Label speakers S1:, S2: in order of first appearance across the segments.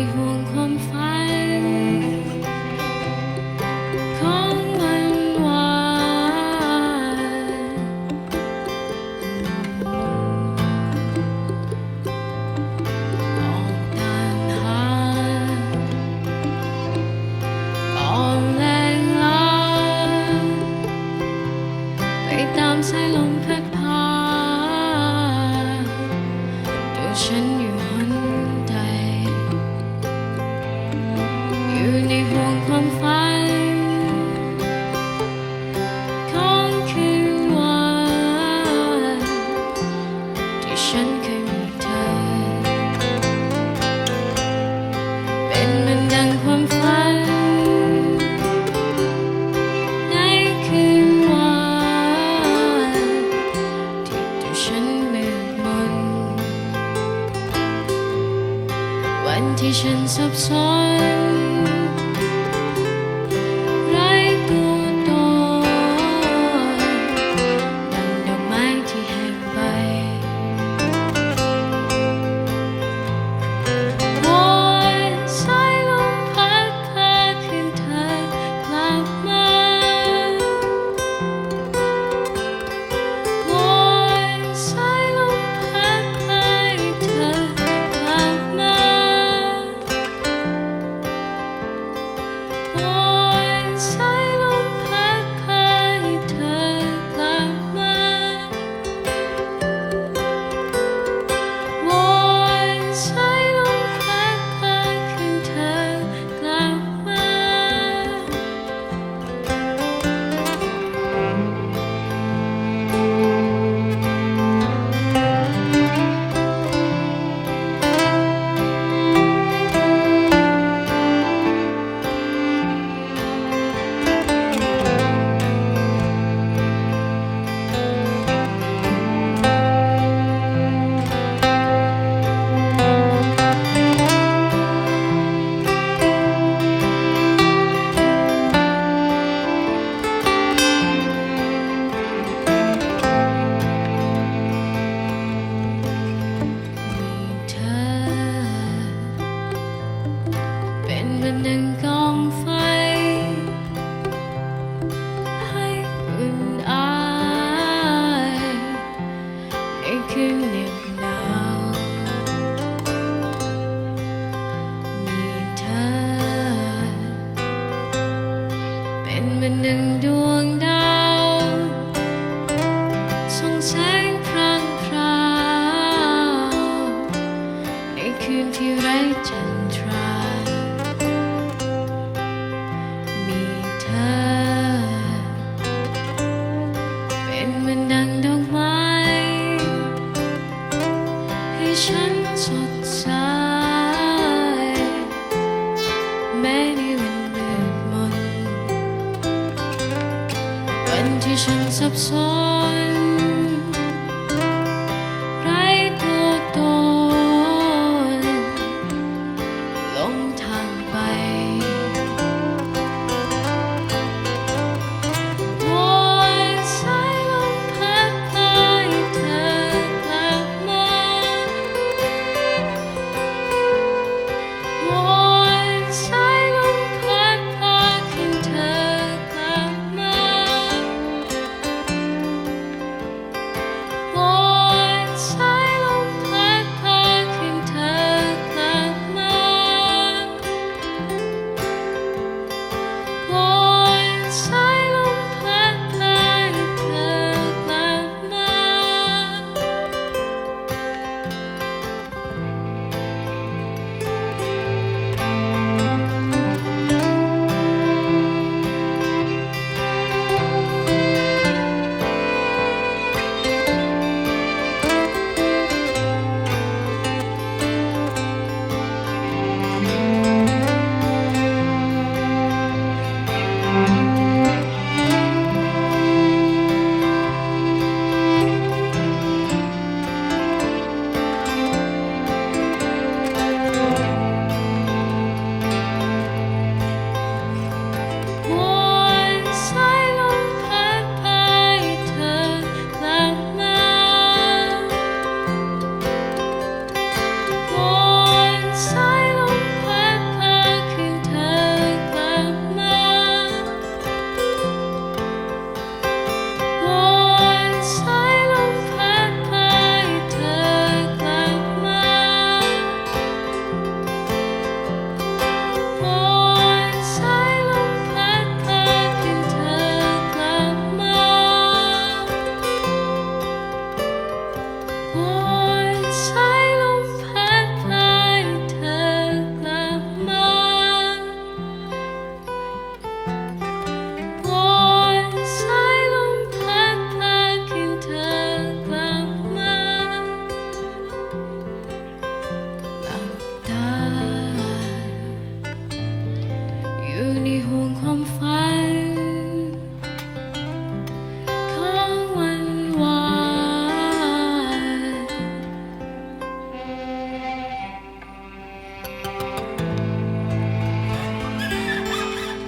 S1: 会疯狂。 กองไฟ ให้อุ่นอในคืนเหน็บหนาวมีเธอ เป็นเหมือนดวงดาวส่องแสงพรางพราในคืนที่ไร้จันทรา Shine.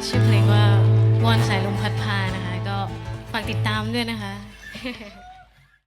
S1: ชื่อเพลงว่าวอนสายลมพัดพานะคะ ก็ฝากติดตามด้วยนะคะ